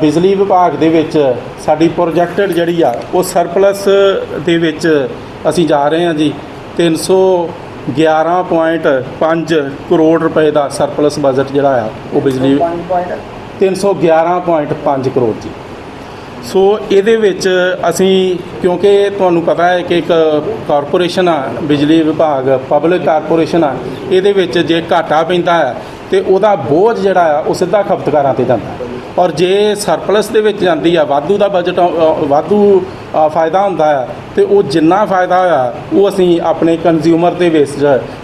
ਬਿਜਲੀ ਵਿਭਾਗ ਦੇ ਵਿੱਚ ਸਾਡੀ ਪ੍ਰੋਜੈਕਟਡ ਜਿਹੜੀ ਆ ਉਹ ਸਰਪਲਸ ਦੇ ਵਿੱਚ ਅਸੀਂ ਜਾ ਰਹੇ ਹਾਂ ਜੀ। 311.5 ਕਰੋੜ ਰੁਪਏ ਦਾ ਸਰਪਲਸ ਬਜਟ ਜਿਹੜਾ ਆ ਉਹ ਬਿਜਲੀ 311.5 ਕਰੋੜ ਜੀ। ਸੋ ਇਹਦੇ ਵਿੱਚ ਅਸੀਂ ਕਿਉਂਕਿ ਤੁਹਾਨੂੰ ਪਤਾ ਹੈ ਕਿ ਇੱਕ ਕਾਰਪੋਰੇਸ਼ਨ ਆ ਬਿਜਲੀ ਵਿਭਾਗ ਪਬਲਿਕ ਕਾਰਪੋਰੇਸ਼ਨ ਆ ਇਹਦੇ ਵਿੱਚ ਜੇ ਘਾਟਾ ਪੈਂਦਾ ਹੈ ਤੇ ਉਹਦਾ ਬੋਝ ਜਿਹੜਾ ਆ ਉਹ ਸਿੱਧਾ ਖਪਤਕਾਰਾਂ ਤੇ ਜਾਂਦਾ। ਔਰ ਜੇ ਸਰਪਲਸ ਦੇ ਵਿੱਚ ਜਾਂਦੀ ਆ ਵਾਧੂ ਦਾ ਬਜਟ ਵਾਧੂ ਫਾਇਦਾ ਹੁੰਦਾ ਆ ਤੇ ਉਹ ਜਿੰਨਾ ਫਾਇਦਾ ਹੋਇਆ ਉਹ ਅਸੀਂ ਆਪਣੇ ਕੰਜ਼ਿਊਮਰ ਦੇ ਬੇਸ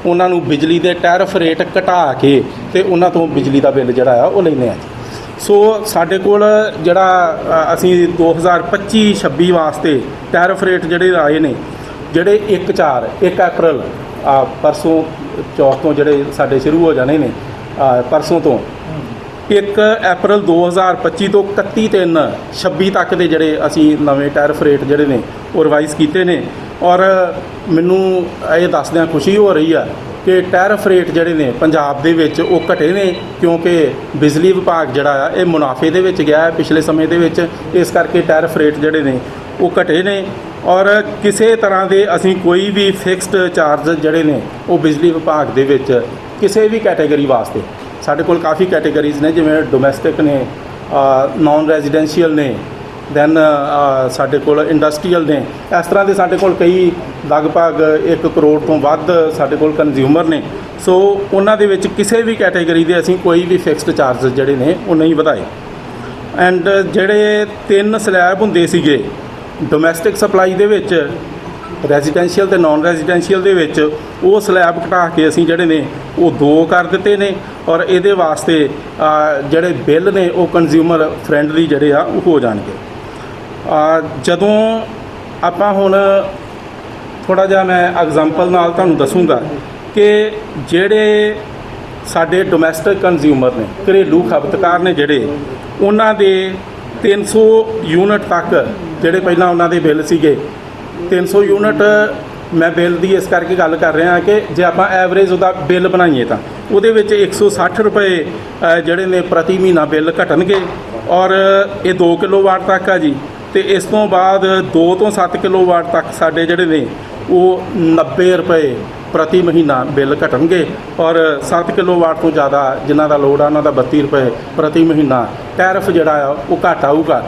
ਉਹਨਾਂ ਨੂੰ ਬਿਜਲੀ ਦੇ ਟੈਰਿਫ ਰੇਟ ਘਟਾ ਕੇ ਤੇ ਉਹਨਾਂ ਤੋਂ ਬਿਜਲੀ ਦਾ ਬਿੱਲ ਜਿਹੜਾ ਆ ਉਹ ਲੈਂਦੇ ਆ ਸੋ ਸਾਡੇ ਕੋਲ ਜਿਹੜਾ ਅ, ਅਸੀਂ 2025-26 ਵਾਸਤੇ ਟੈਰਿਫ ਰੇਟ ਜਿਹੜੇ ਆਏ ਨੇ ਜਿਹੜੇ 1 4 1 ਅਪ੍ਰੈਲ ਪਰਸੋਂ ਚੌਥ ਤੋਂ ਜਿਹੜੇ ਸਾਡੇ ਸ਼ੁਰੂ ਹੋ ਜਾਣੇ ਨੇ ਪਰਸੋਂ ਤੋਂ। 1 ਅਪ੍ਰੈਲ 2025 ਤੋਂ 31 3 26 ਤੱਕ ਦੇ ਜਿਹੜੇ ਅਸੀਂ ਨਵੇਂ ਟੈਰਿਫ ਰੇਟ ਜਿਹੜੇ ਨੇ ਉਹ ਰਿਵਾਈਜ਼ ਕੀਤੇ ਨੇ। ਔਰ ਮੈਨੂੰ ਇਹ ਦੱਸਦਿਆਂ ਖੁਸ਼ੀ ਹੋ ਰਹੀ ਆ ਕਿ ਟੈਰਿਫ ਰੇਟ ਜਿਹੜੇ ਨੇ ਪੰਜਾਬ ਦੇ ਵਿੱਚ ਉਹ ਘਟੇ ਨੇ ਕਿਉਂਕਿ ਬਿਜਲੀ ਵਿਭਾਗ ਜਿਹੜਾ ਆ ਇਹ ਮੁਨਾਫੇ ਦੇ ਵਿੱਚ ਗਿਆ ਹੈ ਪਿਛਲੇ ਸਮੇਂ ਦੇ ਵਿੱਚ। ਇਸ ਕਰਕੇ ਟੈਰਿਫ ਰੇਟ ਜਿਹੜੇ ਨੇ ਉਹ ਘਟੇ ਨੇ। ਔਰ ਕਿਸੇ ਤਰ੍ਹਾਂ ਦੇ ਅਸੀਂ ਕੋਈ ਵੀ ਫਿਕਸਡ ਚਾਰਜ ਜਿਹੜੇ ਨੇ ਉਹ ਬਿਜਲੀ ਵਿਭਾਗ ਦੇ ਵਿੱਚ ਕਿਸੇ ਵੀ ਕੈਟਾਗਰੀ ਵਾਸਤੇ। ਸਾਡੇ ਕੋਲ ਕਾਫੀ ਕੈਟਾਗਰੀਜ਼ ਨੇ, ਜਿਵੇਂ ਡੋਮੈਸਟਿਕ ਨੇ ਨਾਨ ਰੈਜ਼ੀਡੈਂਸ਼ੀਅਲ ਨੇ ਦੈਨ ਸਾਡੇ ਕੋਲ ਇੰਡਸਟਰੀਅਲ ਨੇ। ਇਸ ਤਰ੍ਹਾਂ ਦੇ ਸਾਡੇ ਕੋਲ ਕਈ ਲਗਭਗ 1 ਕਰੋੜ ਤੋਂ ਵੱਧ ਸਾਡੇ ਕੋਲ ਕੰਜ਼ਿਊਮਰ ਨੇ। ਸੋ ਉਹਨਾਂ ਦੇ ਵਿੱਚ ਕਿਸੇ ਵੀ ਕੈਟਾਗਰੀ ਦੇ ਅਸੀਂ ਕੋਈ ਵੀ ਫਿਕਸਡ ਚਾਰजेस ਜਿਹੜੇ ਨੇ, ਉਹ ਨਹੀਂ ਵਧਾਏ। ਐਂਡ ਜਿਹੜੇ ਤਿੰਨ ਸਲੈਬ ਹੁੰਦੇ ਸੀਗੇ ਡੋਮੈਸਟਿਕ ਸਪਲਾਈ ਦੇ ਵਿੱਚ ਰੈਜ਼ੀਡੈਂਸ਼ੀਅਲ ਤੇ ਨਾਨ ਰੈਜ਼ੀਡੈਂਸ਼ੀਅਲ ਦੇ ਵਿੱਚ, ਉਹ ਸਲੈਬ ਘਟਾ ਕੇ ਅਸੀਂ ਜਿਹੜੇ ਨੇ ਉਹ ਦੋ ਕਰ ਦਿੱਤੇ ਨੇ ਔਰ ਇਹਦੇ ਵਾਸਤੇ ਜਿਹੜੇ ਬਿੱਲ ਨੇ ਉਹ ਕੰਜ਼ਿਊਮਰ ਫ੍ਰੈਂਡਲੀ ਜਿਹੜੇ ਆ, ਉਹ ਹੋ ਜਾਣਗੇ। ਜਦੋਂ ਆਪਾਂ ਹੁਣ ਥੋੜਾ ਜਿਹਾ ਮੈਂ ਐਗਜ਼ਾਮਪਲ ਨਾਲ ਤੁਹਾਨੂੰ ਦੱਸੂਗਾ ਕਿ ਜਿਹੜੇ ਸਾਡੇ ਡੋਮੈਸਟਿਕ ਕੰਜ਼ਿਊਮਰ ਨੇ, ਘਰੇਲੂ ਖਪਤਕਾਰ ਨੇ ਜਿਹੜੇ, ਉਹਨਾਂ ਦੇ 300 ਯੂਨਿਟ ਤੱਕ ਜਿਹੜੇ ਪਹਿਲਾਂ ਉਹਨਾਂ ਦੇ ਬਿੱਲ ਸੀਗੇ 300 ਯੂਨਿਟ ਮੈਂ ਬਿੱਲ ਦੀ ਇਸ ਕਰਕੇ ਗੱਲ ਕਰ ਰਿਹਾ ਕਿ ਜੇ ਆਪਾਂ ਐਵਰੇਜ ਉਹਦਾ ਬਿੱਲ ਬਣਾਈਏ ਤਾਂ, ਉਹਦੇ ਵਿੱਚ 160 ਰੁਪਏ ਜਿਹੜੇ ਨੇ ਪ੍ਰਤੀ ਮਹੀਨਾ ਬਿੱਲ ਘਟਣਗੇ ਔਰ ਇਹ 2 ਕਿਲੋਵਾਟ ਤੱਕ ਆ ਜੀ ਤੇ ਇਸ ਤੋਂ ਬਾਅਦ 2 ਤੋਂ 7 ਕਿਲੋਵਾਟ ਤੱਕ ਸਾਡੇ ਜਿਹੜੇ ਨੇ, ਉਹ 90 ਰੁਪਏ ਪ੍ਰਤੀ ਮਹੀਨਾ ਬਿੱਲ ਘਟਣਗੇ ਔਰ 7 ਕਿਲੋਵਾਟ ਤੋਂ ਜ਼ਿਆਦਾ ਜਿਨ੍ਹਾਂ ਦਾ ਲੋਡ ਆ, ਉਹਨਾਂ ਦਾ 32 ਰੁਪਏ ਪ੍ਰਤੀ ਮਹੀਨਾ, ਟੈਰਿਫ ਜਿਹੜਾ ਆ, ਉਹ ਘੱਟ ਆਊਗਾ।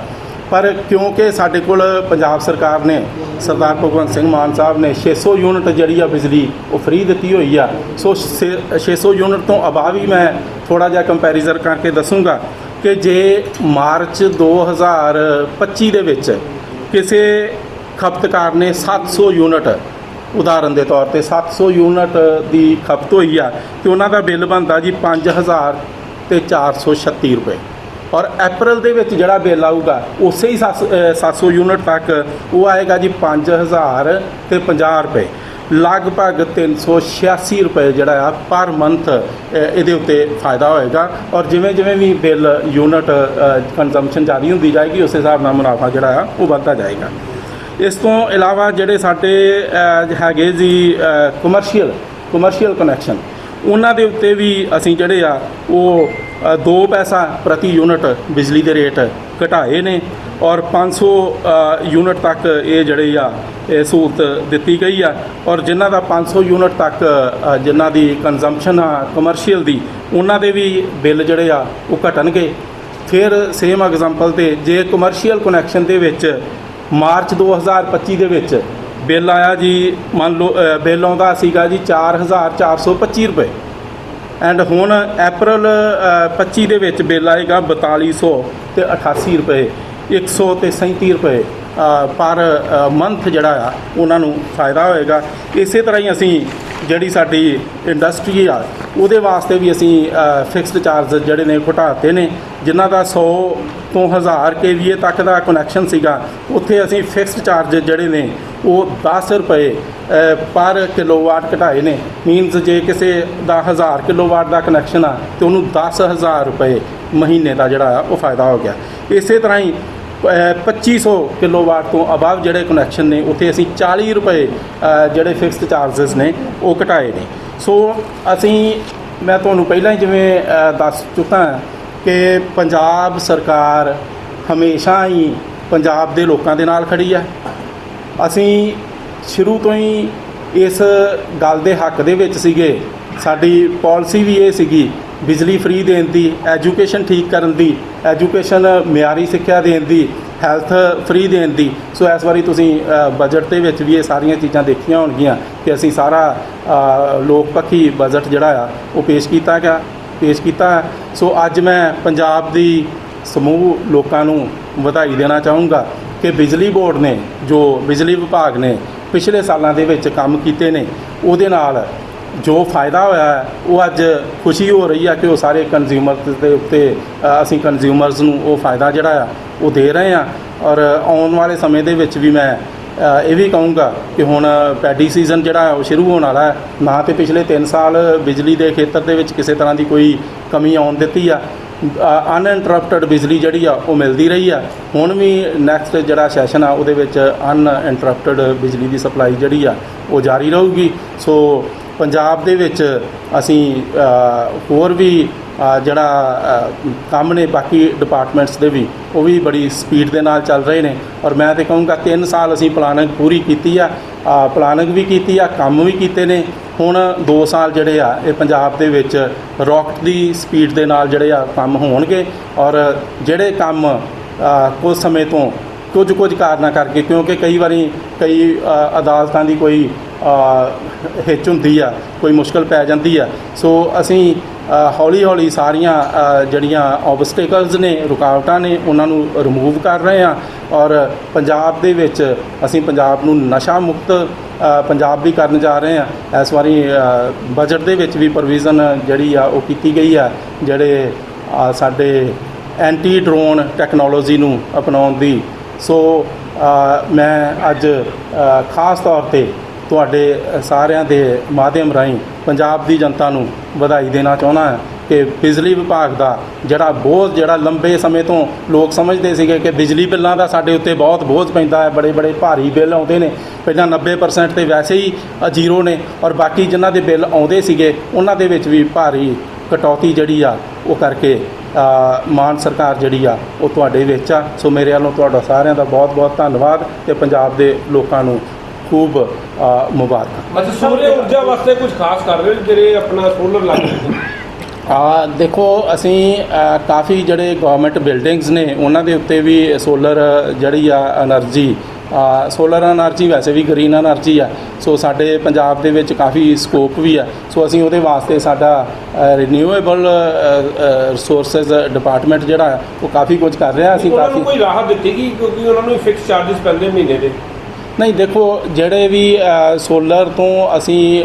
ਪਰ ਕਿਉਂਕਿ ਸਾਡੇ ਕੋਲ ਪੰਜਾਬ ਸਰਕਾਰ ਨੇ ਸਰਦਾਰ ਭਗਵੰਤ ਸਿੰਘ ਮਾਨ ਸਾਹਿਬ ਨੇ 600 ਯੂਨਿਟ ਜਿਹੜੀ ਆ ਬਿਜਲੀ ਉਹ ਫ੍ਰੀ ਦਿੱਤੀ ਹੋਈ ਆ। ਸੋ ਛੇ- 600 ਯੂਨਿਟ ਤੋਂ ਅਬਾਵ ਹੀ ਮੈਂ ਥੋੜਾ ਜਿਹਾ ਕੰਪੈਰੀਜ਼ਨ ਕਰਕੇ ਦੱਸੂਗਾ ਕਿ ਜੇ ਮਾਰਚ 2025 ਦੇ ਵਿੱਚ ਕਿਸੇ ਖਪਤਕਾਰ ਨੇ 700 ਯੂਨਿਟ, ਉਦਾਹਰਨ ਦੇ ਤੌਰ ਤੇ 700 ਯੂਨਿਟ ਦੀ ਖਪਤ ਹੋਈ ਆ ਤੇ ਉਹਨਾਂ ਦਾ ਬਿੱਲ ਬਣਦਾ ਜੀ 5000 ਤੇ 436 ਰੁਪਏ। ਔਰ ਅਪ੍ਰੈਲ ਦੇ ਵਿੱਚ ਜਿਹੜਾ ਬਿੱਲ ਆਊਗਾ ਉਸੇ ਹੀ ਸੱਤ- ਅ, 700 ਯੂਨਿਟ ਤੱਕ ਉਹ ਆਏਗਾ ਜੀ 5000 ਤੇ 50 ਰੁਪਏ। ਲਗਭਗ 386 ਰੁਪਏ ਜਿਹੜਾ ਆ ਪਰ ਮੰਥ ਇਹਦੇ ਉੱਤੇ ਫਾਇਦਾ ਹੋਏਗਾ। ਔਰ ਜਿਵੇਂ ਜਿਵੇਂ ਵੀ ਬਿੱਲ ਯੂਨਿਟ ਕੰਜ਼ੰਪਸ਼ਨ ਜਾਰੀ ਹੁੰਦੀ ਜਾਏਗੀ ਉਸੇ ਹਿਸਾਬ ਨਾਲ ਮੁਨਾਫਾ ਜਿਹੜਾ ਆ ਉਹ ਵੱਧਦਾ ਜਾਏਗਾ। ਇਸ ਤੋਂ ਇਲਾਵਾ ਜਿਹੜੇ ਸਾਡੇ ਹੈਗੇ ਜੀ ਕਮਰਸ਼ੀਅਲ ਕਮਰਸ਼ੀਅਲ ਕਨੈਕਸ਼ਨ ਉਹਨਾਂ ਦੇ ਉੱਤੇ ਵੀ ਅਸੀਂ ਜਿਹੜੇ ਆ ਉਹ 2 ਪੈਸਾ ਪ੍ਰਤੀ ਯੂਨਿਟ ਬਿਜਲੀ ਦੇ ਰੇਟ ਘਟਾਏ ਨੇ ਔਰ 500 ਅ, ਯੂਨਿਟ ਤੱਕ ਇਹ ਜਿਹੜੇ ਆ ਇਹ ਸਹੂਲਤ ਦਿੱਤੀ ਗਈ ਆ। ਔਰ ਜਿਨ੍ਹਾਂ ਦਾ 500 ਯੂਨਿਟ ਤੱਕ ਜਿਨ੍ਹਾਂ ਦੀ ਕੰਜ਼ੰਪਸ਼ਨ ਆ ਕਮਰਸ਼ੀਅਲ ਦੀ ਉਹਨਾਂ ਦੇ ਵੀ ਬਿੱਲ ਜਿਹੜੇ ਆ ਉਹ ਘਟਣਗੇ। ਫਿਰ ਸੇਮ ਐਗਜ਼ਾਮਪਲ ਤੇ ਜੇ ਕਮਰਸ਼ੀਅਲ ਕਨੈਕਸ਼ਨ ਦੇ ਵਿੱਚ ਮਾਰਚ 2025 ਦੇ ਵਿੱਚ ਬਿੱਲ ਆਇਆ ਜੀ ਮੰਨ ਲਓ ਬਿੱਲ ਆਉਂਦਾ ਸੀਗਾ ਜੀ 4425 ਰੁਪਏ। ਐਂਡ ਹੁਣ ਅਪ੍ਰੈਲ ਅ, 25 ਦੇ ਵਿੱਚ ਬਿੱਲ ਆਏਗਾ 4200 ਤੇ 88 ਰੁਪਏ 100 ਤੇ 37 ਰੁਪਏ ਪਰ ਮੰਥ ਜਿਹੜਾ ਆ ਉਹਨਾਂ ਨੂੰ ਫਾਇਦਾ ਹੋਏਗਾ। ਇਸੇ ਤਰ੍ਹਾਂ ਹੀ ਅਸੀਂ ਜਿਹੜੀ ਸਾਡੀ ਇੰਡਸਟਰੀ ਆ ਉਹਦੇ ਵਾਸਤੇ ਵੀ ਅਸੀਂ ਫਿਕਸਡ ਚਾਰਜ ਜਿਹੜੇ ਨੇ ਘਟਾਤੇ ਨੇ ਜਿਨ੍ਹਾਂ ਦਾ 100 ਤੋਂ 1000 ਕੇਵੀਏ ਤੱਕ ਦਾ ਕਨੈਕਸ਼ਨ ਸੀਗਾ ਉੱਥੇ ਅਸੀਂ ਫਿਕਸਡ ਚਾਰਜ ਜਿਹੜੇ ਨੇ ਉਹ 10 ਰੁਪਏ ਪਰ ਕਿਲੋਵਾਟ ਘਟਾਏ ਨੇ। ਮੀਨਸ ਜੇ ਕਿਸੇ ਦਾ 1000 ਕਿਲੋਵਾਟ ਦਾ ਕਨੈਕਸ਼ਨ ਆ ਤੇ ਉਹਨੂੰ 10000 ਰੁਪਏ ਮਹੀਨੇ ਦਾ ਜਿਹੜਾ ਆ ਉਹ ਫਾਇਦਾ ਹੋ ਗਿਆ। ਇਸੇ ਤਰ੍ਹਾਂ ਹੀ ਅ, 2500 ਕਿਲੋਵਾਟ ਤੋਂ ਅਬਵ ਜਿਹੜੇ ਕਨੈਕਸ਼ਨ ਨੇ ਉੱਥੇ ਅਸੀਂ 40 ਰੁਪਏ ਜਿਹੜੇ ਫਿਕਸਡ ਚਾਰजेस ਨੇ ਉਹ ਘਟਾਏ ਨੇ। ਸੋ ਅਸੀਂ ਮੈਂ ਤੁਹਾਨੂੰ ਪਹਿਲਾਂ ਹੀ ਜਿਵੇਂ ਦੱਸ ਚੁੱਕਾ ਕਿ ਪੰਜਾਬ ਸਰਕਾਰ ਹਮੇਸ਼ਾ ਹੀ ਪੰਜਾਬ ਦੇ ਲੋਕਾਂ ਦੇ ਨਾਲ ਖੜੀ ਹੈ ਅਸੀਂ ਸ਼ੁਰੂ ਤੋਂ ਹੀ ਇਸ ਗੱਲ ਦੇ ਹੱਕ ਦੇ ਵਿੱਚ ਸੀਗੇ। ਸਾਡੀ ਪਾਲਿਸੀ ਵੀ ਇਹ ਸੀਗੀ, ਬਿਜਲੀ ਫ੍ਰੀ ਦੇਣ ਦੀ, ਐਜੂਕੇਸ਼ਨ ਠੀਕ ਕਰਨ ਦੀ, ਐਜੂਕੇਸ਼ਨ ਮਿਆਰੀ ਸਿੱਖਿਆ ਦੇਣ ਦੀ, ਹੈਲਥ ਫ੍ਰੀ ਦੇਣ ਦੀ। ਸੋ ਇਸ ਵਾਰੀ ਤੁਸੀਂ ਬਜਟ ਦੇ ਵਿੱਚ ਵੀ ਇਹ ਸਾਰੀਆਂ ਚੀਜ਼ਾਂ ਦੇਖੀਆਂ ਹੋਣਗੀਆਂ ਕਿ ਅਸੀਂ ਸਾਰਾ ਲੋਕ ਪੱਖੀ ਬਜਟ ਜਿਹੜਾ ਆ, ਉਹ ਪੇਸ਼ ਕੀਤਾ ਗਿਆ ਪੇਸ਼ ਕੀਤਾ ਹੈ। ਸੋ ਅੱਜ ਮੈਂ ਪੰਜਾਬ ਦੀ ਸਮੂਹ ਲੋਕਾਂ ਨੂੰ ਵਧਾਈ ਦੇਣਾ ਚਾਹੂੰਗਾ। ਕਿ ਬਿਜਲੀ ਬੋਰਡ ਨੇ, ਜੋ ਬਿਜਲੀ ਵਿਭਾਗ ਨੇ, ਪਿਛਲੇ ਸਾਲਾਂ ਦੇ ਵਿੱਚ ਕੰਮ ਕੀਤੇ ਨੇ, ਉਹਦੇ ਨਾਲ ਜੋ ਫਾਇਦਾ ਹੋਇਆ ਉਹ ਅੱਜ ਖੁਸ਼ੀ ਹੋ ਰਹੀ ਹੈ ਕਿ ਉਹ ਸਾਰੇ ਕੰਜ਼ਿਊਮਰ ਦੇ ਉੱਤੇ ਅਸੀਂ ਕੰਜ਼ਿਊਮਰਸ ਨੂੰ ਉਹ ਫਾਇਦਾ ਜਿਹੜਾ ਆ, ਉਹ ਦੇ ਰਹੇ ਆ। ਔਰ ਆਉਣ ਵਾਲੇ ਸਮੇਂ ਦੇ ਵਿੱਚ ਵੀ ਮੈਂ ਇਹ ਵੀ ਕਹੂੰਗਾ ਕਿ ਹੁਣ ਪੈਡੀ ਸੀਜ਼ਨ ਜਿਹੜਾ ਉਹ ਸ਼ੁਰੂ ਹੋਣ ਵਾਲਾ ਹੈ। ਨਾ ਤੇ ਪਿਛਲੇ 3 ਸਾਲ ਬਿਜਲੀ ਦੇ ਖੇਤਰ ਦੇ ਵਿੱਚ ਕਿਸੇ ਤਰ੍ਹਾਂ ਦੀ ਕੋਈ ਕਮੀ ਆਉਣ ਦਿੱਤੀ ਆ। ਅਨਇੰਟਰਪਟਡ ਬਿਜਲੀ ਜਿਹੜੀ ਆ, ਉਹ ਮਿਲਦੀ ਰਹੀ ਆ। ਹੁਣ ਵੀ ਨੈਕਸਟ ਜਿਹੜਾ ਸੈਸ਼ਨ ਆ, ਉਹਦੇ ਵਿੱਚ ਅਨਇੰਟਰਪਟਡ ਬਿਜਲੀ ਦੀ ਸਪਲਾਈ ਜਿਹੜੀ ਆ, ਉਹ ਜਾਰੀ ਰਹੂਗੀ। ਸੋ ਪੰਜਾਬ ਦੇ ਵਿੱਚ ਅਸੀਂ ਹੋਰ ਵੀ ਜਿਹੜਾ ਕੰਮ ਨੇ, ਬਾਕੀ ਡਿਪਾਰਟਮੈਂਟਸ ਦੇ ਵੀ, ਉਹ ਵੀ ਬੜੀ ਸਪੀਡ ਦੇ ਨਾਲ ਚੱਲ ਰਹੇ ਨੇ। ਔਰ ਮੈਂ ਤੇ ਕਹੂੰਗਾ 3 ਸਾਲ ਅਸੀਂ ਪਲਾਨਿੰਗ ਪੂਰੀ ਕੀਤੀ ਆ। ਪਲਾਨਿੰਗ ਵੀ ਕੀਤੀ ਆ, ਕੰਮ ਵੀ ਕੀਤੇ ਨੇ। ਹੁਣ 2 ਸਾਲ ਜਿਹੜੇ ਆ, ਇਹ ਪੰਜਾਬ ਦੇ ਵਿੱਚ ਰੌਕਟ ਦੀ ਸਪੀਡ ਦੇ ਨਾਲ ਜਿਹੜੇ ਆ ਕੰਮ ਹੋਣਗੇ ਔਰ ਜਿਹੜੇ ਕੰਮ ਕੁਝ ਸਮੇਂ ਤੋਂ ਕੁਝ ਕੁਝ ਕਾਰਨਾਂ ਕਰਕੇ, ਕਿਉਂਕਿ ਕਈ ਵਾਰੀ ਕਈ ਅਦਾਲਤਾਂ ਦੀ ਕੋਈ ਹਿੱਚ ਹੁੰਦੀ ਆ, ਕੋਈ ਮੁਸ਼ਕਲ ਪੈ ਜਾਂਦੀ ਆ। ਸੋ ਅਸੀਂ ਹੌਲੀ ਹੌਲੀ ਸਾਰੀਆਂ ਜਿਹੜੀਆਂ ਆਬਸਟੇਕਲਸ ਨੇ, ਰੁਕਾਵਟਾਂ ਨੇ, ਉਹਨਾਂ ਨੂੰ ਰਿਮੂਵ ਕਰ ਰਹੇ ਆ। ਔਰ ਪੰਜਾਬ ਦੇ ਵਿੱਚ ਅਸੀਂ ਪੰਜਾਬ ਨੂੰ ਨਸ਼ਾ ਮੁਕਤ ਪੰਜਾਬ ਵੀ ਕਰਨ ਜਾ ਰਹੇ ਆ। ਇਸ ਵਾਰੀ ਬਜਟ ਦੇ ਵਿੱਚ ਵੀ ਪ੍ਰੋਵੀਜ਼ਨ ਜਿਹੜੀ ਆ, ਉਹ ਕੀਤੀ ਗਈ ਆ, ਜਿਹੜੇ ਸਾਡੇ ਐਂਟੀ ਡਰੋਨ ਟੈਕਨੋਲੋਜੀ ਨੂੰ ਅਪਣਾਉਣ ਦੀ। ਸੋ ਮੈਂ ਅੱਜ ਖਾਸ ਤੌਰ ਤੇ ਤੁਹਾਡੇ ਸਾਰਿਆਂ ਦੇ ਮਾਧਿਅਮ ਰਾਹੀਂ ਪੰਜਾਬ ਦੀ ਜਨਤਾ ਨੂੰ ਵਧਾਈ ਦੇਣਾ ਚਾਹੁੰਦਾ ਹਾਂ। ਕਿ ਬਿਜਲੀ ਵਿਭਾਗ ਦਾ ਜਿਹੜਾ ਬੋਝ ਜਿਹੜਾ ਲੰਬੇ ਸਮੇਂ ਤੋਂ ਲੋਕ ਸਮਝਦੇ ਸੀਗੇ ਕਿ ਬਿਜਲੀ ਬਿੱਲਾਂ ਦਾ ਸਾਡੇ ਉੱਤੇ ਬਹੁਤ ਬੋਝ ਪੈਂਦਾ ਹੈ ਬੜੇ ਬੜੇ ਭਾਰੀ ਬਿੱਲ ਆਉਂਦੇ ਨੇ। ਪਹਿਲਾਂ 90% ਤੇ ਵੈਸੇ ਹੀ ਅ, ਜ਼ੀਰੋ ਨੇ ਔਰ ਬਾਕੀ ਜਿਨ੍ਹਾਂ ਦੇ ਬਿੱਲ ਆਉਂਦੇ ਸੀਗੇ ਉਹਨਾਂ ਦੇ ਵਿੱਚ ਵੀ ਭਾਰੀ ਕਟੌਤੀ ਜਿਹੜੀ ਆ ਉਹ ਕਰਕੇ ਅ, ਮਾਨ ਸਰਕਾਰ ਜਿਹੜੀ ਆ ਉਹ ਤੁਹਾਡੇ ਵਿੱਚ ਆ। ਸੋ ਮੇਰੇ ਵੱਲੋਂ ਤੁਹਾਡਾ ਸਾਰਿਆਂ ਦਾ ਬਹੁਤ ਬਹੁਤ ਧੰਨਵਾਦ ਤੇ ਪੰਜਾਬ ਦੇ ਲੋਕਾਂ ਨੂੰ ਖੂਬ ਅ, ਮੁਬਾਰਕਾਂ। ਅੱਛਾ ਸੂਰਜ ਊਰਜਾ ਵਾਸਤੇ ਕੁਝ ਖਾਸ ਕਰ ਰਹੇ ਹੋ ਜਿਹੜੇ ਆਪਣਾ ਸੋਲਰ ਲੱਗ ਰਹੇ ਆ ਦੇਖੋ ਅਸੀਂ ਕਾਫੀ ਜਿਹੜੇ ਗਵਰਨਮੈਂਟ ਬਿਲਡਿੰਗਸ ਨੇ ਉਹਨਾਂ ਦੇ ਉੱਤੇ ਵੀ ਸੋਲਰ ਜਿਹੜੀ ਆ એનર્ਜੀ ਆ ਸੋਲਰ એનર્ਜੀ ਵੈਸੇ ਵੀ ਗ੍ਰੀਨ એનર્ਜੀ ਆ। ਸੋ ਸਾਡੇ ਪੰਜਾਬ ਦੇ ਵਿੱਚ ਕਾਫੀ ਸਕੋਪ ਵੀ ਆ। ਸੋ ਅਸੀਂ ਉਹਦੇ ਵਾਸਤੇ ਸਾਡਾ ਰੀਨਿਊਏਬਲ ਰਿਸੋਰਸਸ ਡਿਪਾਰਟਮੈਂਟ ਜਿਹੜਾ ਉਹ ਕਾਫੀ ਕੁਝ ਕਰ ਰਿਹਾ। ਅਸੀਂ ਕਾਫੀ ਕੋਈ ਰਾਹਤ ਦਿੱਤੀ ਕਿ ਕਿਉਂਕਿ ਉਹਨਾਂ ਨੂੰ ਫਿਕਸ ਚਾਰजेस ਪੈਂਦੇ ਮਹੀਨੇ ਦੇ। ਨਹੀਂ ਦੇਖੋ ਜਿਹੜੇ ਵੀ ਸੋਲਰ ਤੋਂ ਅਸੀਂ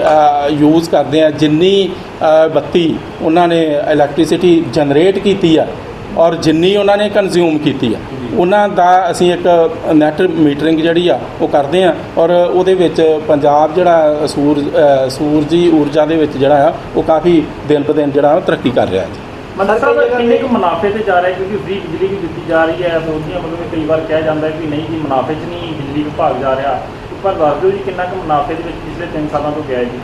ਯੂਜ਼ ਕਰਦੇ ਆ ਜਿੰਨੀ ਬੱਤੀ ਉਹਨਾਂ ਨੇ ਇਲੈਕਟ੍ਰਿਸਿਟੀ ਜਨਰੇਟ ਕੀਤੀ ਆ ਔਰ ਜਿੰਨੀ ਉਹਨਾਂ ਨੇ ਕੰਜ਼ਿਊਮ ਕੀਤੀ ਆ ਉਹਨਾਂ ਦਾ ਅਸੀਂ ਇੱਕ ਨੈਟ ਮੀਟਰਿੰਗ ਜਿਹੜੀ ਆ ਉਹ ਕਰਦੇ ਆ ਔਰ ਉਹਦੇ ਵਿੱਚ ਪੰਜਾਬ ਜਿਹੜਾ ਸੂਰਜ ਸੂਰਜੀ ਊਰਜਾ ਦੇ ਵਿੱਚ ਜਿਹੜਾ ਆ ਉਹ ਕਾਫੀ ਦਿਨ ਬ ਦਿਨ ਜਿਹੜਾ ਤਰੱਕੀ ਕਰ ਰਿਹਾ ਜੀ। ਮੰਦਰ ਸਾਹਿਬ ਕਿੰਨੇ ਕੁ ਮੁਨਾਫੇ ਤੇ ਜਾ ਰਿਹਾ ਕਿਉਂਕਿ ਫ੍ਰੀ ਬਿਜਲੀ ਵੀ ਦਿੱਤੀ ਜਾ ਰਹੀ ਹੈ ਦੋਜੀਆਂ ਵੱਲੋਂ ਕਈ ਵਾਰ ਕਿਹਾ ਜਾਂਦਾ ਹੈ ਕਿ ਨਹੀਂ ਜੀ ਮੁਨਾਫੇ 'ਚ ਨਹੀਂ ਬਿਜਲੀ ਵਿਭਾਗ ਜਾ ਰਿਹਾ। ਪਰ ਦੱਸ ਦਿਓ ਜੀ ਕਿੰਨਾ ਕੁ ਮੁਨਾਫੇ ਦੇ ਵਿੱਚ ਪਿਛਲੇ 3 ਸਾਲਾਂ ਤੋਂ ਗਿਆ ਹੈ ਜੀ।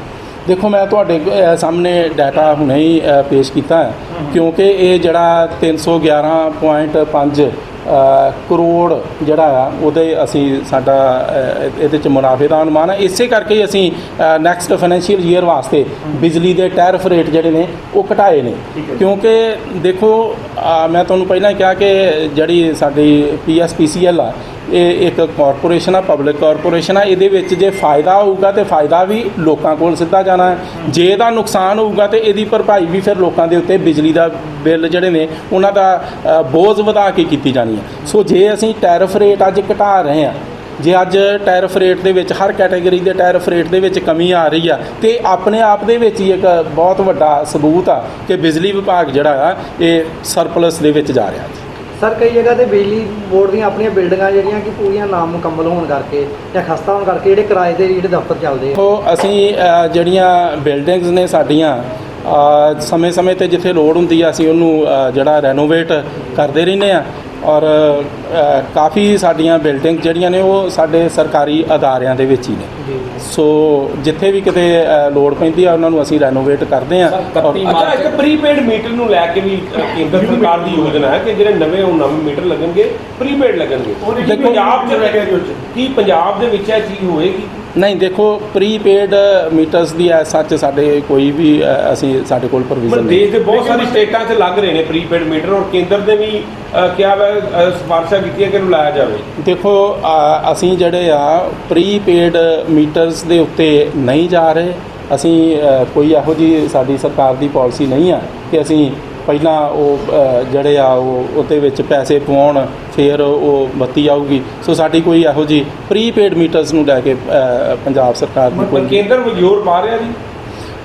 ਦੇਖੋ ਮੈਂ ਤੁਹਾਡੇ ਸਾਹਮਣੇ ਡਾਟਾ ਹੁਣੇ ਹੀ ਪੇਸ਼ ਕੀਤਾ ਹੈ। ਕਿਉਂਕਿ ਇਹ ਜਿਹੜਾ 311.5 ਅ, ਕਰੋੜ ਜਿਹੜਾ ਆ ਉਹਦੇ ਅਸੀਂ ਸਾਡਾ ਇਹਦੇ ਚ ਮੁਨਾਫੇ ਦਾ ਅਨੁਮਾਨ ਹੈ ਇਸੇ ਕਰਕੇ ਹੀ ਅਸੀਂ ਨੈਕਸਟ ਫਾਈਨੈਂਸ਼ੀਅਲ ਈਅਰ ਵਾਸਤੇ ਬਿਜਲੀ ਦੇ ਟੈਰਿਫ ਰੇਟ ਜਿਹੜੇ ਨੇ ਉਹ ਘਟਾਏ ਨੇ। ਕਿਉਂਕਿ ਦੇਖੋ ਮੈਂ ਤੁਹਾਨੂੰ ਪਹਿਲਾਂ ਕਿਹਾ ਕਿ ਜਿਹੜੀ ਸਾਡੀ ਪੀਐਸਪੀਸੀਐਲ ਆ ਇਹ ਇੱਕ ਕਾਰਪੋਰੇਸ਼ਨ ਆ ਪਬਲਿਕ ਕਾਰਪੋਰੇਸ਼ਨ ਆ, ਇਹਦੇ ਵਿੱਚ ਜੇ ਫਾਇਦਾ ਹੋਊਗਾ ਤੇ ਫਾਇਦਾ ਵੀ ਲੋਕਾਂ ਕੋਲ ਸਿੱਧਾ ਜਾਣਾ ਹੈ। ਜੇ ਇਹਦਾ ਨੁਕਸਾਨ ਹੋਊਗਾ ਤੇ ਇਹਦੀ ਭਰਪਾਈ ਵੀ ਫਿਰ ਲੋਕਾਂ ਦੇ ਉੱਤੇ ਬਿਜਲੀ ਦਾ ਬਿੱਲ ਜਿਹੜੇ ਨੇ, ਉਹਨਾਂ ਦਾ ਬੋਝ ਵਧਾ ਕੇ ਕੀਤੀ ਜਾਣੀ ਹੈ। ਸੋ ਜੇ ਅਸੀਂ ਟੈਰਿਫ ਰੇਟ ਅੱਜ ਘਟਾ ਰਹੇ ਹਾਂ, ਜੇ ਅੱਜ ਟੈਰਿਫ ਰੇਟ ਦੇ ਵਿੱਚ ਹਰ ਕੈਟਾਗਰੀ ਦੇ ਟੈਰਿਫ ਰੇਟ ਦੇ ਵਿੱਚ ਕਮੀ ਆ ਰਹੀ ਆ, ਤੇ ਆਪਣੇ ਆਪ ਦੇ ਵਿੱਚ ਹੀ ਇੱਕ ਬਹੁਤ ਵੱਡਾ ਸਬੂਤ ਆ ਕਿ ਬਿਜਲੀ ਵਿਭਾਗ ਜਿਹੜਾ ਆ, ਇਹ ਸਰਪਲਸ ਦੇ ਵਿੱਚ ਜਾ ਰਿਹਾ। ਜੀ ਸਰ ਕਈ ਜਗ੍ਹਾ ਤੇ ਬਿਜਲੀ ਬੋਰਡ ਦੀਆਂ ਆਪਣੀਆਂ ਬਿਲਡਿੰਗਾਂ ਜਿਹੜੀਆਂ ਕਿ ਪੂਰੀਆਂ ਨਾਮੁਕੰਮਲ ਹੋਣ ਕਰਕੇ ਜਾਂ ਖਸਤਾ ਹੋਣ ਕਰਕੇ ਜਿਹੜੇ ਕਿਰਾਏ ਦੇ ਜਿਹੜੇ ਦਫ਼ਤਰ ਚੱਲਦੇ ਆ। ਦੇਖੋ ਅਸੀਂ ਅ, ਜਿਹੜੀਆਂ ਬਿਲਡਿੰਗਸ ਨੇ ਸਾਡੀਆਂ ਸਮੇਂ-ਸਮੇਂ ਤੇ ਜਿੱਥੇ ਲੋੜ ਹੁੰਦੀ ਆ ਅਸੀਂ ਉਹਨੂੰ ਅ, ਜਿਹੜਾ ਰੈਨੋਵੇਟ ਕਰਦੇ ਰਹਿੰਦੇ ਆ। ਔਰ ਕਾਫੀ ਸਾਡੀਆਂ ਬਿਲਡਿੰਗ ਜਿਹੜੀਆਂ ਨੇ ਉਹ ਸਾਡੇ ਸਰਕਾਰੀ ਅਦਾਰਿਆਂ ਦੇ ਵਿੱਚ ਹੀ ਨੇ। ਸੋ ਜਿੱਥੇ ਵੀ ਕਿਤੇ ਲੋੜ ਪੈਂਦੀ ਆ ਉਹਨਾਂ ਨੂੰ ਅਸੀਂ ਰੈਨੋਵੇਟ ਕਰਦੇ ਆ ਔਰ ਅੱਛਾ ਇੱਕ ਪ੍ਰੀਪੇਡ ਮੀਟਰ ਨੂੰ ਲੈ ਕੇ ਵੀ ਕੇਂਦਰ ਸਰਕਾਰ ਦੀ ਯੋਜਨਾ ਹੈ ਕਿ ਜਿਹੜੇ ਨਵੇਂ ਉਹ ਨਵੇਂ ਮੀਟਰ ਲੱਗਣਗੇ ਪ੍ਰੀਪੇਡ ਲੱਗਣਗੇ। ਦੇਖੋ- ਪੰਜਾਬ ਚ। ਕੀ ਪੰਜਾਬ ਦੇ ਵਿੱਚ ਇਹ ਚੀਜ਼ ਹੋਏਗੀ? ਨਹੀਂ ਦੇਖੋ ਪ੍ਰੀਪੇਡ ਮੀਟਰਸ ਦੀ ਐ ਸੱਚ ਸਾਡੇ ਕੋਈ ਵੀ ਅ, ਅਸੀਂ ਸਾਡੇ ਕੋਲ ਪਰ ਪ੍ਰੋਵੀਜ਼ਨ ਨਹੀਂ। ਦੇਸ਼ ਦੇ ਬਹੁਤ ਸਾਰੀ ਸਟੇਟਾਂ 'ਚ ਲੱਗ ਰਹੇ ਨੇ ਪ੍ਰੀਪੇਡ ਮੀਟਰ ਔਰ ਕੇਂਦਰ ਦੇ ਵੀ ਅ, ਕਿਹਾ ਵਾ ਅ, ਸਿਫਾਰਸ਼ਾਂ ਕੀਤੀਆਂ ਕਿ ਇਹਨੂੰ ਲਾਇਆ ਜਾਵੇ। ਦੇਖੋ ਅਸੀਂ ਜਿਹੜੇ ਆ ਪ੍ਰੀਪੇਡ ਮੀਟਰਸ ਦੇ ਉੱਤੇ ਨਹੀਂ ਜਾ ਰਹੇ। ਅਸੀਂ ਅ, ਕੋਈ ਇਹੋ ਜੀ ਸਾਡੀ ਸਰਕਾਰ ਦੀ ਪਾਲਿਸੀ ਨਹੀਂ ਆ ਕਿ ਅਸੀਂ ਪਹਿਲਾਂ ਉਹ ਅ, ਜਿਹੜੇ ਆ ਉਹ ਉਹਦੇ ਵਿੱਚ ਪੈਸੇ ਪਵਾਉਣ ਫਿਰ ਉਹ ਬੱਤੀ ਆਊਗੀ। ਸੋ ਸਾਡੀ ਕੋਈ ਇਹੋ ਜੀ ਪ੍ਰੀਪੇਡ ਮੀਟਰਸ ਨੂੰ ਲੈ ਕੇ ਅ, ਪੰਜਾਬ ਸਰਕਾਰ ਦੀ ਕੋਈ ਕੇਂਦਰ ਪਾ ਰਿਹਾ ਜੀ।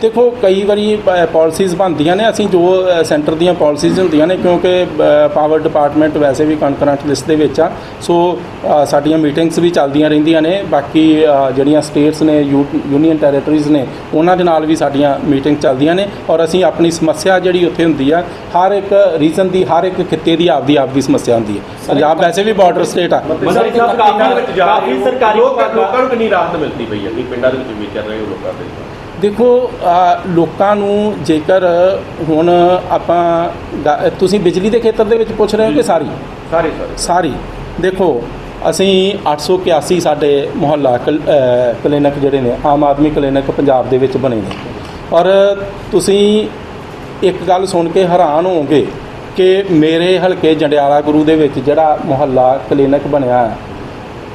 ਦੇਖੋ ਕਈ ਵਾਰੀ ਪਾਲਿਸੀਜ਼ ਬਣਦੀਆਂ ਨੇ। ਅਸੀਂ ਜੋ ਸੈਂਟਰ ਦੀਆਂ ਪਾਲਿਸੀਜ਼ ਹੁੰਦੀਆਂ ਨੇ ਕਿਉਂਕਿ ਪਾਵਰ ਡਿਪਾਰਟਮੈਂਟ ਵੈਸੇ ਵੀ ਕਨਕਰੈਂਟ ਲਿਸਟ ਦੇ ਵਿੱਚ ਆ। ਸੋ ਸਾਡੀਆਂ ਮੀਟਿੰਗਸ ਵੀ ਚੱਲਦੀਆਂ ਰਹਿੰਦੀਆਂ ਨੇ। ਬਾਕੀ ਜਿਹੜੀਆਂ ਸਟੇਟਸ ਨੇ ਯੂਨੀਅਨ ਟੈਰੀਟਰੀਜ਼ ਨੇ ਉਹਨਾਂ ਦੇ ਨਾਲ ਵੀ ਸਾਡੀਆਂ ਮੀਟਿੰਗ ਚੱਲਦੀਆਂ ਨੇ। ਔਰ ਅਸੀਂ ਆਪਣੀ ਸਮੱਸਿਆ ਜਿਹੜੀ ਉੱਥੇ ਹੁੰਦੀ ਆ ਹਰ ਇੱਕ ਰੀਜਨ ਦੀ ਹਰ ਇੱਕ ਖਿੱਤੇ ਦੀ ਆਪਦੀ ਆਪਦੀ ਸਮੱਸਿਆ ਹੁੰਦੀ ਹੈ ਪੰਜਾਬ ਵੈਸੇ ਵੀ ਬਾਰਡਰ ਸਟੇਟ ਆ। ਮਤਲਬ ਕਿ ਕਾਫੀ। ਸਰਕਾਰੀ ਲੋਕ- ਨੂੰ ਕਿੰਨੀ ਰਾਹਤ ਮਿਲਦੀ ਪਈ ਹੈ ਕਿ ਪਿੰਡਾਂ ਦੇ ਵਿੱਚ ਵਿਚਰ ਰਹੇ ਲੋਕਾਂ ਦੇ। ਦੇਖੋ ਲੋਕਾਂ ਨੂੰ ਜੇਕਰ ਹੁਣ ਆਪਾਂ ਤੁਸੀਂ ਬਿਜਲੀ ਦੇ ਖੇਤਰ ਦੇ ਵਿੱਚ ਪੁੱਛ ਰਹੇ ਹੋ ਕਿ ਸਾਰੀ? ਸਾਰੇ ਸਾਰੇ। ਦੇਖੋ ਅਸੀਂ 881 ਸਾਡੇ ਮੁਹੱਲਾ ਕਲੀਨਿਕ ਜਿਹੜੇ ਨੇ ਆਮ ਆਦਮੀ ਕਲੀਨਿਕ ਪੰਜਾਬ ਦੇ ਵਿੱਚ ਬਣੇ ਨੇ। ਔਰ ਤੁਸੀਂ ਇੱਕ ਗੱਲ ਸੁਣ ਕੇ ਹੈਰਾਨ ਹੋਵੋਗੇ ਕਿ ਮੇਰੇ ਹਲਕੇ ਜੰਡਿਆਲਾ ਗੁਰੂ ਦੇ ਵਿੱਚ ਜਿਹੜਾ ਮੁਹੱਲਾ ਕਲੀਨਿਕ ਬਣਿਆ ਹੈ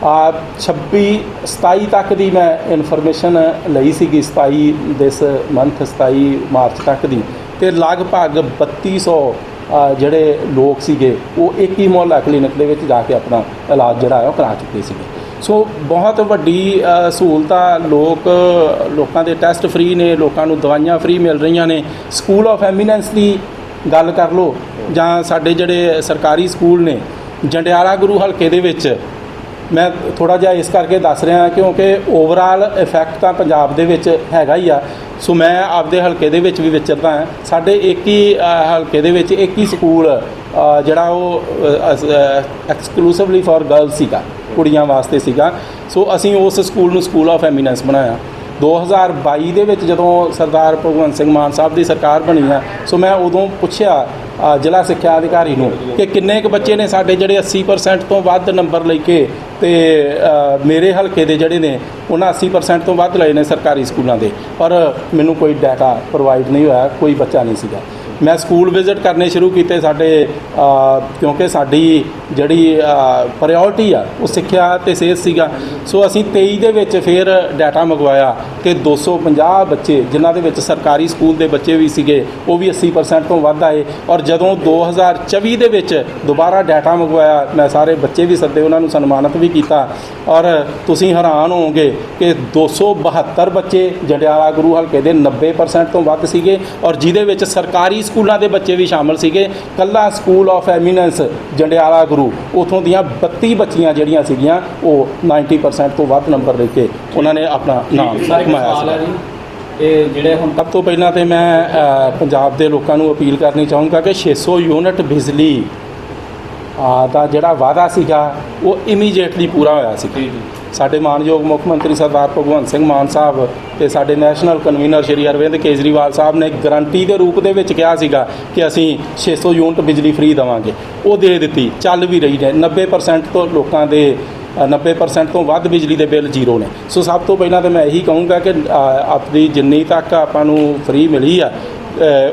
ਆ 26 27 ਤੱਕ ਦੀ ਮੈਂ ਇਨਫੋਰਮੇਸ਼ਨ ਲਈ ਸੀਗੀ 27 ਦਿਸ ਮੰਥ 27 ਮਾਰਚ ਤੱਕ ਦੀ। ਤੇ ਲਗਭਗ 3200 ਅ, ਜਿਹੜੇ ਲੋਕ ਸੀਗੇ ਉਹ ਇੱਕ ਹੀ ਮੁਹੱਲਾ ਕਲੀਨਿਕ ਦੇ ਵਿੱਚ ਜਾ ਕੇ ਆਪਣਾ ਇਲਾਜ ਜਿਹੜਾ ਹੈ ਉਹ ਕਰਾ ਚੁੱਕੇ ਸੀਗੇ। ਸੋ ਬਹੁਤ ਵੱਡੀ ਸਹੂਲਤਾਂ ਲੋਕ ਲੋਕਾਂ ਦੇ ਟੈਸਟ ਫ੍ਰੀ ਨੇ ਲੋਕਾਂ ਨੂੰ ਦਵਾਈਆਂ ਫ੍ਰੀ ਮਿਲ ਰਹੀਆਂ ਨੇ। ਸਕੂਲ ਆਫ ਐਮੀਨੈਂਸ ਦੀ ਗੱਲ ਕਰ ਲਓ ਜਾਂ ਸਾਡੇ ਜਿਹੜੇ ਸਰਕਾਰੀ ਸਕੂਲ ਨੇ ਜੰਡਿਆਲਾ ਗੁਰੂ ਹਲਕੇ ਦੇ ਵਿੱਚ ਮੈਂ ਥੋੜਾ ਜਿਹਾ ਇਸ ਕਰਕੇ ਦੱਸ ਰਿਹਾ ਕਿਉਂਕਿ ਓਵਰਆਲ ਇਫੈਕਟ ਤਾਂ ਪੰਜਾਬ ਦੇ ਵਿੱਚ ਹੈਗਾ ਹੀ ਆ। ਸੋ ਮੈਂ ਆਪਦੇ ਹਲਕੇ ਦੇ ਵਿੱਚ ਵੀ ਵਿਚਰਦਾ ਹਾਂ। ਸਾਡੇ ਇੱਕ ਹੀ ਹਲਕੇ ਦੇ ਵਿੱਚ ਇੱਕ ਹੀ ਸਕੂਲ ਜਿਹੜਾ ਉਹ ਐਕਸਕਲੂਸਿਵਲੀ ਫॉर ਗਰਲਸ ਸੀਗਾ, ਕੁੜੀਆਂ ਵਾਸਤੇ ਸੀਗਾ। ਸੋ ਅਸੀਂ ਉਸ ਸਕੂਲ ਨੂੰ ਸਕੂਲ ਆਫ ਐਮੀਨੈਂਸ ਬਣਾਇਆ। 2022 ਦੇ ਵਿੱਚ ਜਦੋਂ ਸਰਦਾਰ ਭਗਵੰਤ ਸਿੰਘ ਮਾਨ ਸਾਹਿਬ ਦੀ ਸਰਕਾਰ ਬਣੀ ਆ ਸੋ ਮੈਂ ਉਦੋਂ ਪੁੱਛਿਆ ਜ਼ਿਲ੍ਹਾ ਸਿੱਖਿਆ ਅਧਿਕਾਰੀ ਨੂੰ ਕਿ ਕਿੰਨੇ ਕੁ ਬੱਚੇ ਨੇ ਸਾਡੇ ਜਿਹੜੇ 80% ਤੋਂ ਵੱਧ ਨੰਬਰ ਲੈ ਕੇ ਤੇ ਮੇਰੇ ਹਲਕੇ ਦੇ ਜਿਹੜੇ ਨੇ, ਉਹਨਾਂ 80% ਤੋਂ ਵੱਧ ਲਏ ਨੇ ਸਰਕਾਰੀ ਸਕੂਲਾਂ ਦੇ। ਪਰ ਮੈਨੂੰ ਕੋਈ ਡਾਟਾ ਪ੍ਰੋਵਾਈਡ ਨਹੀਂ ਹੋਇਆ, ਕੋਈ ਬੱਚਾ ਨਹੀਂ ਸੀਗਾ। ਮੈਂ ਸਕੂਲ ਵਿਜ਼ਿਟ ਕਰਨੇ ਸ਼ੁਰੂ ਕੀਤੇ ਸਾਡੇ ਕਿਉਂਕਿ ਸਾਡੀ ਜਿਹੜੀ ਪ੍ਰਾਇੋਰਟੀ ਆ, ਉਹ ਸਿੱਖਿਆ ਤੇ ਸਿਹਤ ਸੀਗਾ। ਸੋ ਅਸੀਂ 23 ਦੇ ਵਿੱਚ ਫਿਰ ਡਾਟਾ ਮੰਗਵਾਇਆ ਕਿ 250 ਬੱਚੇ, ਜਿਨ੍ਹਾਂ ਦੇ ਵਿੱਚ ਸਰਕਾਰੀ ਸਕੂਲ ਦੇ ਬੱਚੇ ਵੀ ਸੀਗੇ, ਉਹ ਵੀ 80% ਤੋਂ ਵੱਧ ਆਏ। ਔਰ ਜਦੋਂ 2024 ਦੇ ਵਿੱਚ ਦੁਬਾਰਾ ਡਾਟਾ ਮੰਗਵਾਇਆ, ਮੈਂ ਸਾਰੇ ਬੱਚੇ ਵੀ ਸੱਦੇ, ਉਹਨਾਂ ਨੂੰ ਸਨਮਾਨਿਤ ਵੀ ਕੀਤਾ। ਔਰ ਤੁਸੀਂ ਹੈਰਾਨ ਹੋਵੋਗੇ ਕਿ 272 ਬੱਚੇ ਜੰਡਿਆਲਾ ਗੁਰੂ ਹਲਕੇ ਦੇ 90% ਤੋਂ ਵੱਧ ਸੀਗੇ, ਔਰ ਜਿਹਦੇ ਵਿੱਚ ਸਰਕਾਰੀ ਸਕੂਲਾਂ ਦੇ ਬੱਚੇ ਵੀ ਸ਼ਾਮਲ ਸੀਗੇ। ਕੱਲਾ school of eminence Jandiala Guru ਉਥੋਂ ਦੀਆਂ 32 ਬੱਚੀਆਂ ਜਿਹੜੀਆਂ ਸੀਗੀਆਂ ਉਹ 90% ਤੋਂ ਵੱਧ ਨੰਬਰ ਲੈ ਕੇ ਉਹਨਾਂ ਨੇ ਆਪਣਾ ਨਾਮ ਕਮਾਇਆ ਸੀ ਇਹ ਜਿਹੜੇ ਹੁਣ ਸਭ ਤੋਂ ਪਹਿਲਾਂ ਤੇ ਮੈਂ ਪੰਜਾਬ ਦੇ ਲੋਕਾਂ ਨੂੰ ਅਪੀਲ ਕਰਨੀ ਚਾਹੂੰਗਾ ਕਿ 600 ਯੂਨਿਟ ਬਿਜਲੀ ਆ ਦਾ ਜਿਹੜਾ ਵਾਅਦਾ ਸੀਗਾ ਉਹ ਇਮੀਡੀਏਟਲੀ ਪੂਰਾ ਹੋਇਆ ਸੀ ਸਾਡੇ ਮਾਨਯੋਗ ਮੁੱਖ ਮੰਤਰੀ ਸਰਦਾਰ ਭਗਵੰਤ ਸਿੰਘ ਮਾਨ ਸਾਹਿਬ ਤੇ ਸਾਡੇ ਨੈਸ਼ਨਲ ਕਨਵੀਨਰ ਸ਼੍ਰੀ ਅਰਵਿੰਦ ਕੇਜਰੀਵਾਲ ਸਾਹਿਬ ਨੇ ਗਰੰਟੀ ਦੇ ਰੂਪ ਦੇ ਵਿੱਚ ਕਿਹਾ ਸੀਗਾ ਕਿ ਅਸੀਂ 600 ਯੂਨਿਟ ਬਿਜਲੀ ਫ੍ਰੀ ਦੇਵਾਂਗੇ। ਉਹ ਦੇ ਦਿੱਤੀ ਚੱਲ ਵੀ ਰਹੀ ਹੈ। 90% ਤੋਂ ਲੋਕਾਂ ਦੇ ਅ, 90% ਤੋਂ ਵੱਧ ਬਿਜਲੀ ਦੇ ਬਿੱਲ ਜ਼ੀਰੋ ਨੇ। ਸੋ ਸਭ ਤੋਂ ਪਹਿਲਾਂ ਤਾਂ ਮੈਂ ਇਹੀ ਕਹੂੰਗਾ ਕਿ ਆਪਣੀ ਜਿੰਨੀ ਤੱਕ ਆਪਾਂ ਨੂੰ ਫ੍ਰੀ ਮਿਲੀ ਆ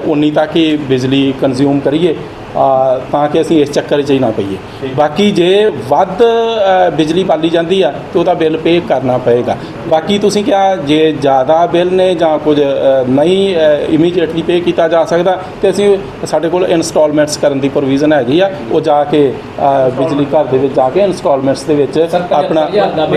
ਉਨੀ ਤੱਕ ਹੀ ਬਿਜਲੀ ਕੰਜ਼ਿਊਮ ਕਰੀਏ। ਤਾਂ ਕਿ ਅਸੀਂ ਇਸ ਚੱਕਰ 'ਚ ਹੀ ਨਾ ਪਈਏ। ਬਾਕੀ ਜੇ ਵੱਧ ਬਿਜਲੀ ਬਾਲੀ ਜਾਂਦੀ ਆ ਤੇ ਉਹਦਾ ਬਿੱਲ ਪੇ ਕਰਨਾ ਪਏਗਾ। ਬਾਕੀ ਤੁਸੀਂ ਕਿਹਾ ਜੇ ਜ਼ਿਆਦਾ ਬਿੱਲ ਨੇ ਜਾਂ ਕੁਝ ਨਹੀਂ ਇਮੀਡੀਏਟਲੀ ਪੇ ਕੀਤਾ ਜਾ ਸਕਦਾ ਤੇ ਅਸੀਂ ਸਾਡੇ ਕੋਲ ਇਨਸਟਾਲਮੈਂਟਸ ਕਰਨ ਦੀ ਪ੍ਰੋਵੀਜ਼ਨ ਹੈਗੀ ਆ। ਉਹ ਜਾ ਕੇ ਬਿਜਲੀ ਘਰ ਦੇ ਵਿੱਚ ਜਾ ਕੇ ਇਨਸਟਾਲਮੈਂਟਸ ਦੇ ਵਿੱਚ ਆਪਣਾ